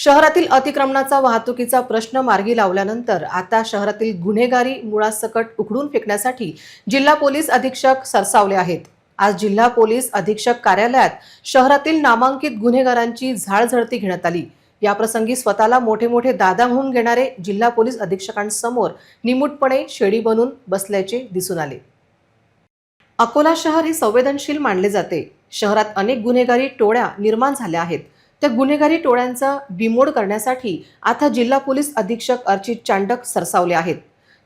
शहरातील अतिक्रमणाचा वाहतुकीचा प्रश्न मार्गी लावल्यानंतर आता शहरातील गुन्हेगारी मुळासकट उखडून फेकण्यासाठी जिल्हा पोलीस अधीक्षक सरसावले आहेत. आज जिल्हा पोलीस अधीक्षक कार्यालयात शहरातील नामांकित गुन्हेगारांची झाडझडती घेण्यात आली. याप्रसंगी स्वतःला मोठे मोठे दादा म्हणून घेणारे जिल्हा पोलीस अधीक्षकांसमोर निमूटपणे शेडी बनून बसल्याचे दिसून आले. अकोला शहर हे संवेदनशील मानले जाते. शहरात अनेक गुन्हेगारी टोळ्या निर्माण झाल्या आहेत. त्या गुन्हेगारी टोळ्यांचा बिमोड करण्यासाठी आता जिल्हा पोलीस अधीक्षक अर्चित चांडक सरसावले आहेत.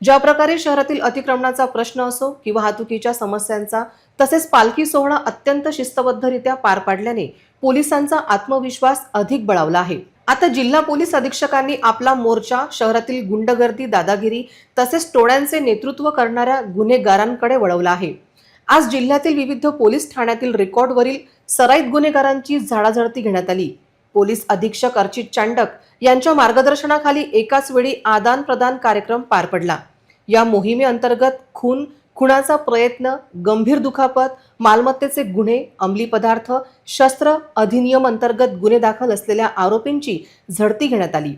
ज्या प्रकारे शहरातील अतिक्रमणाचा प्रश्न असो किंवा वाहतुकीच्या समस्यांचा तसेच पालखी सोहळा अत्यंत शिस्तबद्धरित्या पार पाडल्याने पोलिसांचा आत्मविश्वास अधिक बळावला आहे. आता जिल्हा पोलीस अधीक्षकांनी आपला मोर्चा शहरातील गुंडगर्दी दादागिरी तसेच टोळ्यांचे नेतृत्व करणाऱ्या गुन्हेगारांकडे वळवला आहे. आज जिल्ह्यातील विविध पोलीस ठाण्यातील रेकॉर्डवरील सराईत गुन्हेगारांची झाडाझडती घेण्यात आली. पोलीस अधीक्षक अर्चित चांडक यांच्या मार्गदर्शनाखाली एकाच वेळी आदान प्रदान कार्यक्रम पार पडला. या मोहिमेअंतर्गत खून खुणाचा प्रयत्न गंभीर दुखापत मालमत्तेचे गुन्हे अंमली पदार्थ शस्त्र अधिनियम अंतर्गत गुन्हे दाखल असलेल्या आरोपींची झडती घेण्यात आली.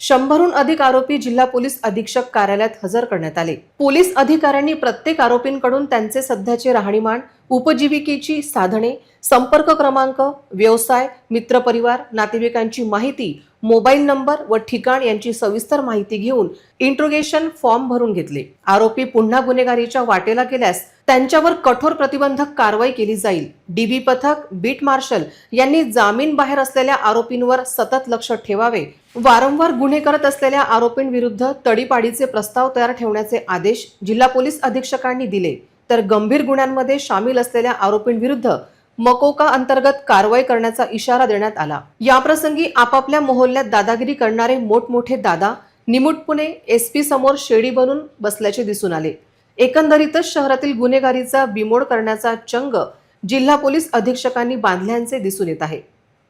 शंभरहून अधिक आरोपी जिल्हा पोलीस अधीक्षक कार्यालयात हजर करण्यात आले. पोलीस अधिकाऱ्यांनी प्रत्येक आरोपींकडून त्यांचे सध्याचे राहणीमान उपजीविकेची साधने संपर्क क्रमांक व्यवसाय मित्रपरिवार नातेवाईकांची माहिती मोबाईल नंबर व ठिकाण यांची सविस्तर माहिती घेऊन इंट्रोगेशन फॉर्म भरून घेतले. आरोपी पुन्हा गुन्हेगारीच्या वाटेला गेल्यास त्यांच्यावर कठोर प्रतिबंधक कारवाई केली जाईल. डीबी पथक बीट मार्शल यांनी जामीन बाहेर असलेल्या आरोपींवर सतत लक्ष ठेवावे. वारंवार गुन्हे करत असलेल्या आरोपींविरुद्ध तडीपाडीचे प्रस्ताव तयार ठेवण्याचे आदेश जिल्हा पोलीस अधीक्षकांनी दिले. तर गंभीर गुन्ह्यांमध्ये सामील असलेल्या आरोपींविरुद्ध मकोका अंतर्गत कारवाई करण्याचा इशारा देण्यात आला. याप्रसंगी आपापल्या मोहल्ल्यात दादागिरी करणारे मोठमोठे दादा निमूटपणे एसपी समोर शेडी बनून बसल्याचे दिसून आले. एकंदरीतच शहरातील गुन्हेगारीचा बिमोड करण्याचा चंग जिल्हा पोलीस अधीक्षकांनी बांधल्याचे दिसून येत आहे.